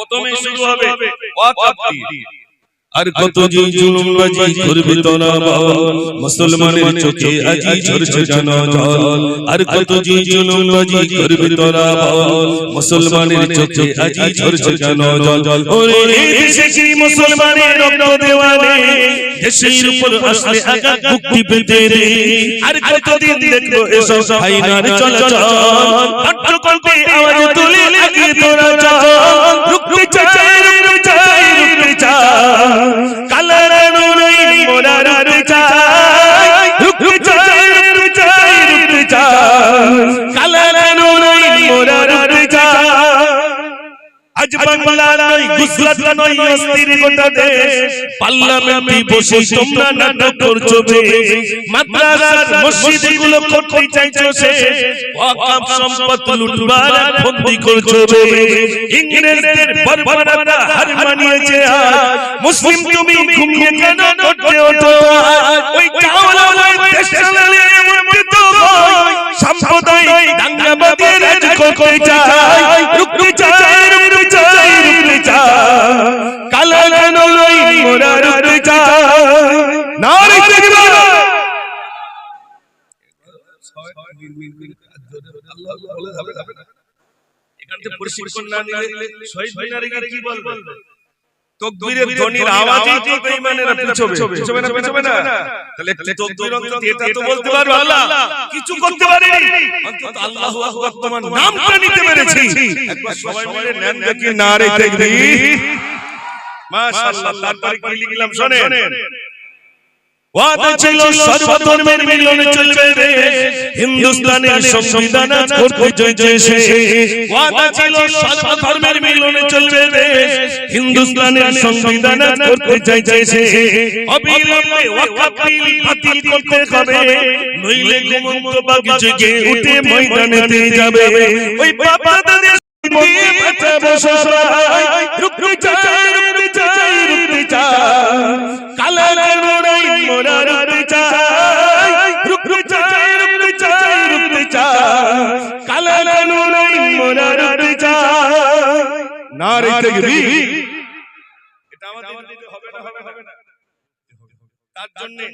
প্রথমে শুরু হবে ওয়াকাফ। দিয়ে। আর কত যে জুলুমবাজি করবে তোরা বল মুসলমানের চোখে আজি ঝরছে যেন জল। আর কত যে জুলুমবাজি করবে তোরা বল মুসলমানের চোখে আজি ঝরছে যেন জল ওরে দেশে কি মুসলমানের রক্ত দেওয়ানে দেশের উপর আসলে আগা মুক্তি পেতে দে আর কতদিন দেখব এসব হাইনার চলাচল। ভট্ট আওয়াজ তুলে লাগিয়ে আজ বাংলা নয় গুজরাট নয় অস্থির গোটা দেশ। পার্লামেন্টে বসে তোমরা নাটক করছ বেশ। মাদ্রাসার মসজিদগুলো করতে চাইছো সে ওয়াকাফ সম্পদ লুটবার বন্দি করছ বেশ। ইংরেজদের বর্বরতা হার মানিয়েছে আজ। মুসলিম তুমি ঘুমিয়ে কেন করতে ওঠো? ওই চাওলা ওই দেশ চালালে তো সাম্প্রদায়িক দাঙ্গাবাদের রাজ করতে চাই। রুখতে চাই। রুখতে চাই কালা কেন লই মোরা রুখতে চাই নারী দেখবার এখান থেকে প্রশিক্ষণ না নিলে শহীদ মিনারে কি বলবে? তকবীরের ধ্বনির আওয়াজেই তো বেঈমানেরা পিছবে পিছবে না পিছবে না তাহলে একটু তকবীর অন্তত এটা তো বলতে পারবে আল্লাহ কিছু করতে পারেনি। অন্তত আল্লাহু আকবার তোমার নামটা নিতে পেরেছি। একবার সবাই মিলে নেন দেখি নারে তাকবীর মাশাআল্লাহ তারপরে কি লিখলাম? শুনেন। ওয়াদা ছিল সর্বধর্মের মিলনে চলবে হিন্দুস্তানের সংবিধান করতে চাইছে ওয়াদা ছিল সর্বধর্মের মিলনে চলবে হিন্দুস্তানের সংবিধান করতে চাইছে অবিলম্বে ওয়াকাফ বিল বাতিল করতে হবে। নইলে ঘুমন্ত বাগ উঠে ময়দানেতে যাবে। ওই বাবা দাদের দিয়ে বাঁচাবো সবাই রুখতে চাই নারে তাকবীর এটা আমাদের হবে না হবে না তার জন্য